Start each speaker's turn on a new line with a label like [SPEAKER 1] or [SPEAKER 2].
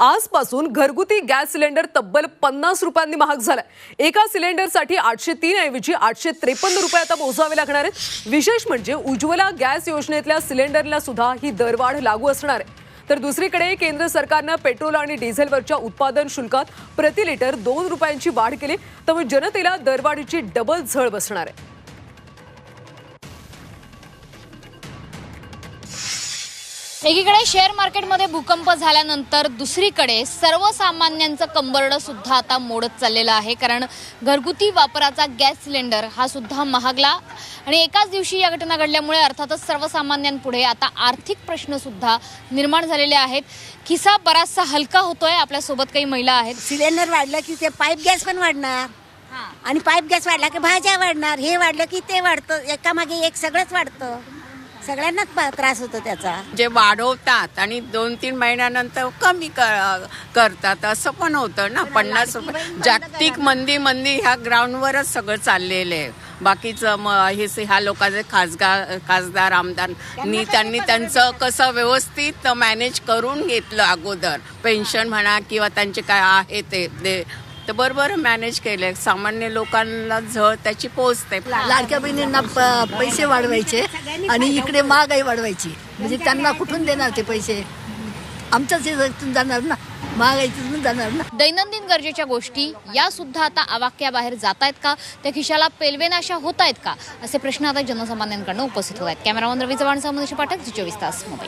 [SPEAKER 1] आजपासून घरगुती gas cylinder तब्बल पन्नास रुपयांनी महाग झालाय. एका सिलेंडरसाठी आठशे तीन ऐवजी आठशे त्रेपन्न रुपये आता मोजावे लागणार आहेत. विशेष म्हणजे उज्ज्वला गॅस योजनेतल्या सिलेंडरला सुद्धा ही दरवाढ लागू असणार आहे. तर दुसरीकडे केंद्र सरकारनं पेट्रोल आणि डिझेलवरच्या उत्पादन शुल्कात प्रति लिटर दोन रुपयांची वाढ केली. त्यामुळे जनतेला दरवाढीची डबल झळ बसणार आहे.
[SPEAKER 2] एकीकडे शेअर मार्केटमध्ये भूकंप झाल्यानंतर दुसरीकडे सर्वसामान्यांचं कंबरडं सुद्धा आता मोडत चाललेलं आहे. कारण घरगुती वापराचा गॅस सिलेंडर हा सुद्धा महागला आणि एकाच दिवशी या घटना घडल्यामुळे अर्थातच सर्वसामान्यांपुढे आता आर्थिक प्रश्न सुद्धा निर्माण झालेले आहेत. खिसा बराचसा हलका होतोय आपल्यासोबत काही महिला आहेत.
[SPEAKER 3] सिलेंडर वाढलं की ते पाईप गॅस पण वाढणार. आणि पाईप गॅस वाढला की भाज्या वाढणार हे वाढलं की ते वाढतं एकामागे एक सगळंच वाढतं. सगळ्यांनाच त्रास होतो त्याचा.
[SPEAKER 4] जे वाढवतात आणि दोन तीन महिन्यानंतर कमी करतात असं पण होतं ना. पन्नास रुपये जागतिक मंदी मंदी ह्या ग्राउंडवरच सगळं चाललेलं आहे. बाकीचं म हे ह्या लोकांचे खासदार खासदार आमदार त्यांनी त्यांचं कसं व्यवस्थित मॅनेज करून घेतलं अगोदर. पेन्शन म्हणा किंवा त्यांचे काय आहे ते तर बरोबर मॅनेज केले सामान्य लोकांना झळ त्याची पोचते
[SPEAKER 5] लाडक्या बहिणींना पैसे वाढवायचे आणि इकडे महागाई वाढवायची. म्हणजे त्यांना कुठून देणार ते पैसे? आमच्याच ह्याच्यातून जाणार ना महागाईतून जाणार ना.
[SPEAKER 2] दैनंदिन गरजेच्या गोष्टी या सुद्धा आता आवाक्याबाहेर जात आहेत का? त्या खिशाला पेलवेनाशा होत आहेत का? असे प्रश्न आता जनसामान्यांकडनं उपस्थित होत आहेत. कॅमेरामन रवी चव्हाण मनीषा पाठक चोवीस तास मुंबई